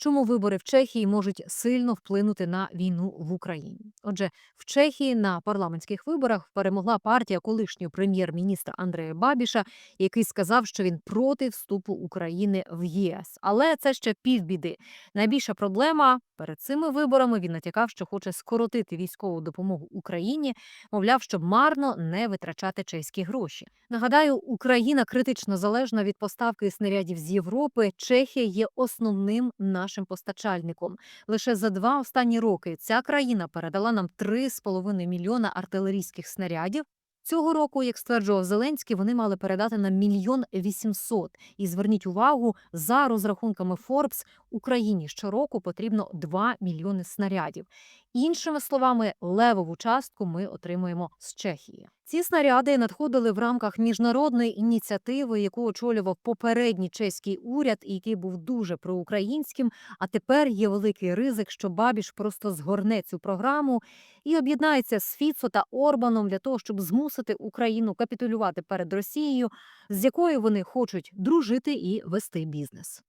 Чому вибори в Чехії можуть сильно вплинути на війну в Україні? Отже, в Чехії на парламентських виборах перемогла партія колишнього прем'єр-міністра Андрея Бабіша, який сказав, що він проти вступу України в ЄС. Але це ще півбіди. Найбільша проблема перед цими виборами він натякав, що хоче скоротити військову допомогу Україні, мовляв, щоб марно не витрачати чеські гроші. Нагадаю, Україна критично залежна від поставки снарядів з Європи. Чехія є основним нашим постачальником. Лише за два останні роки ця країна передала нам 3,5 мільйона артилерійських снарядів. Цього року, як стверджував Зеленський, вони мали передати нам мільйон вісімсот. І зверніть увагу, за розрахунками Forbes, Україні щороку потрібно 2 мільйони снарядів. Іншими словами, левову частку ми отримуємо з Чехії. Ці снаряди надходили в рамках міжнародної ініціативи, яку очолював попередній чеський уряд, і який був дуже проукраїнським. А тепер є великий ризик, що Бабіш просто згорне цю програму і об'єднається з Фіцо та Орбаном для того, щоб змусити Україну капітулювати перед Росією, з якою вони хочуть дружити і вести бізнес.